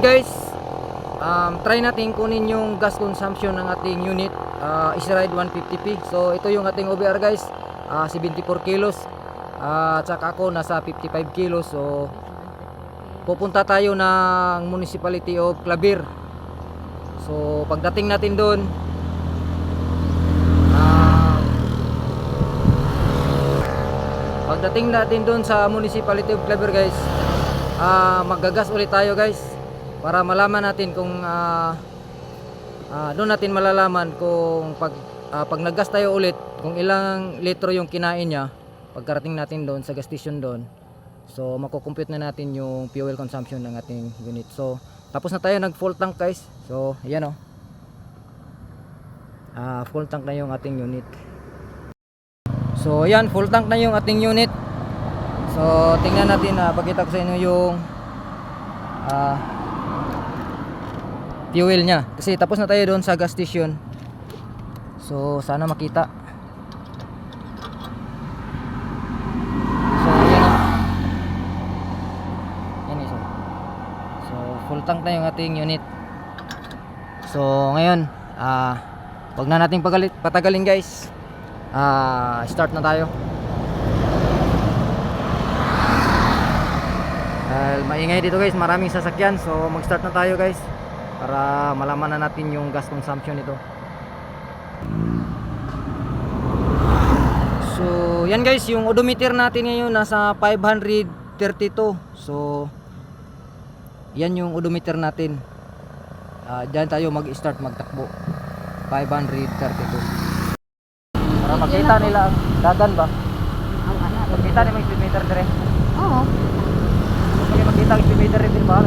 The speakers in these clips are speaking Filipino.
guys. Um, try natin kunin yung gas consumption ng ating unit. Uh, Israide 150p. So ito yung ating OBR guys. Ah, 74 kilos. Ah, at saka ako nasa 55 kilos. So pupunta tayo ng municipality of Clabir. So pagdating natin doon ah, pagdating natin doon sa municipality of Clabir guys, ah maggagas ulit tayo guys para malaman natin kung ah, ah, doon natin malalaman kung pag ah, pag naggas tayo ulit kung ilang litro yung kinain niya pagkarating natin doon sa gas station doon so makukompute na natin yung fuel consumption ng ating unit. So tapos na tayo nag full tank guys. So ayan o Ah, full tank na yung ating unit. So ayan full tank na yung ating unit. So tingnan natin na pakita ko sa inyo yung ah fuel niya. Kasi tapos na tayo doon sa gas station. So sana makita. So yan yan isa so full tank na yung ating unit. So ngayon ah wag na nating pagalit, patagalin guys. Ah start na tayo. Dahil maingay dito guys. Maraming sasakyan. So mag start na tayo guys para malaman na natin yung gas consumption nito so yan guys yung odometer natin ngayon nasa 532 so yan yung odometer natin Ah, dyan tayo mag start magtakbo 532 para makita nila dagan ba makita nila yung speedometer dire Oo. Makita ang speedometer rin ba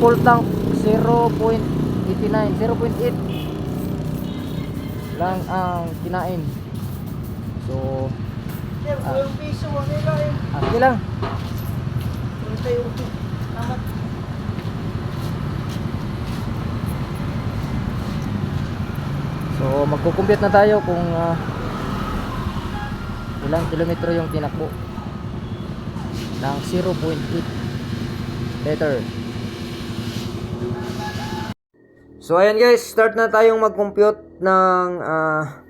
full tank 0.89, 0.8 lang ang kinain. So, Ah. ah, sige lang. So, magkukumpute na tayo kung ah, ilang kilometro yung tinakbo ng 0.8 liter. So, ayan guys, start na tayong mag-compute ng ah,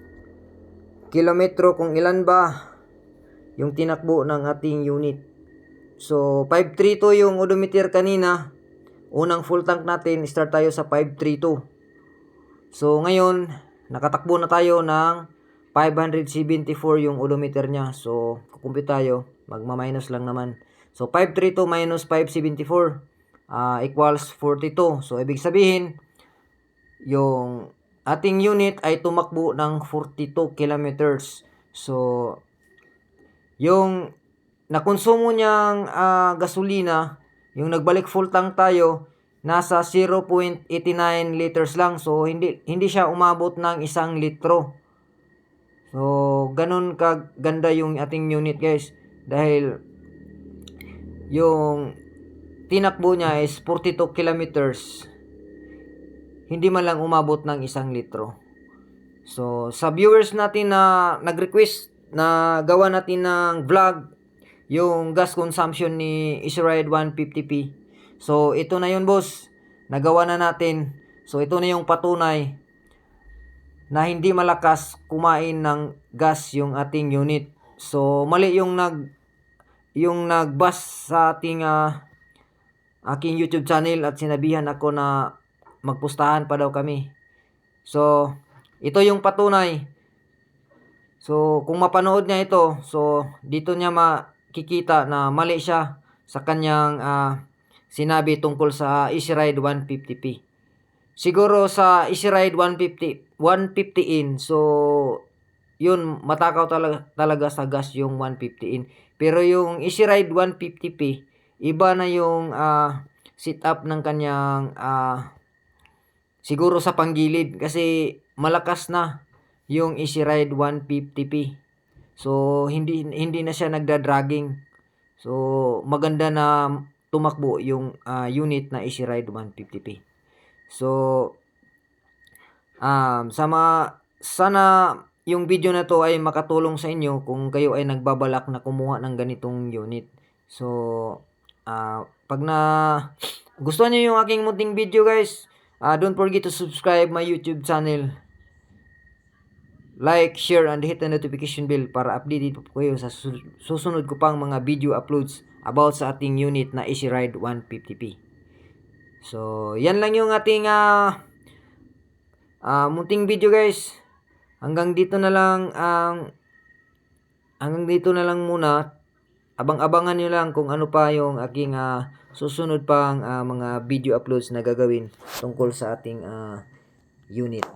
kilometro kung ilan ba yung tinakbo ng ating unit. So, 532 yung odometer kanina. Unang full tank natin, start tayo sa 532. So, ngayon, nakatakbo na tayo ng 574 yung odometer niya. So, kukumpit tayo. Magma-minus lang naman. So, 532 minus 574 ah, equals 42. So, ibig sabihin, yung ating unit ay tumakbo ng 42 kilometers. So, yung nakonsumo niyang ah, gasolina, yung nagbalik full tank tayo, nasa 0.89 liters lang. So, hindi, hindi siya umabot ng isang litro. So, ganun kaganda yung ating unit guys. Dahil, yung tinakbo niya is 42 kilometers. Hindi man lang umabot ng isang litro. So, sa viewers natin na nag-request na gawa natin ng vlog, yung gas consumption ni Israel 150p. So, ito na yun boss. Nagawa na natin. So, ito na yung patunay na hindi malakas kumain ng gas yung ating unit. So, mali yung nag yung nagbas sa ating ah, aking YouTube channel at sinabihan ako na magpustahan pa daw kami. So, ito yung patunay. So, kung mapanood niya ito, so dito niya makikita na mali siya sa kanyang ah, sinabi tungkol sa Easy Ride 150p. Siguro sa Easy Ride 150 150 in. So, yun matakaw talaga talaga sa gas yung 150 in. Pero yung Easy Ride 150p, iba na yung ah, setup ng kanyang ah, siguro sa panggilid kasi malakas na yung Easy Ride 150p. So hindi hindi na siya nagda-dragging. So maganda na tumakbo yung ah, unit na Easy Ride 150p. So um sa mga sana yung video na to ay makatulong sa inyo kung kayo ay nagbabalak na kumuha ng ganitong unit. So ah pag na gusto niyo yung aking munting video guys, ah don't forget to subscribe my YouTube channel. Like, share, and hit the notification bell para updated po kayo sa sus- susunod ko pang mga video uploads about sa ating unit na Easy Ride 150p. So, yan lang yung ating ah ah, munting video guys. Hanggang dito na lang ang hanggang dito na lang muna. Abang-abangan nyo lang kung ano pa yung aking ah, susunod pang ah, mga video uploads na gagawin tungkol sa ating ah, unit.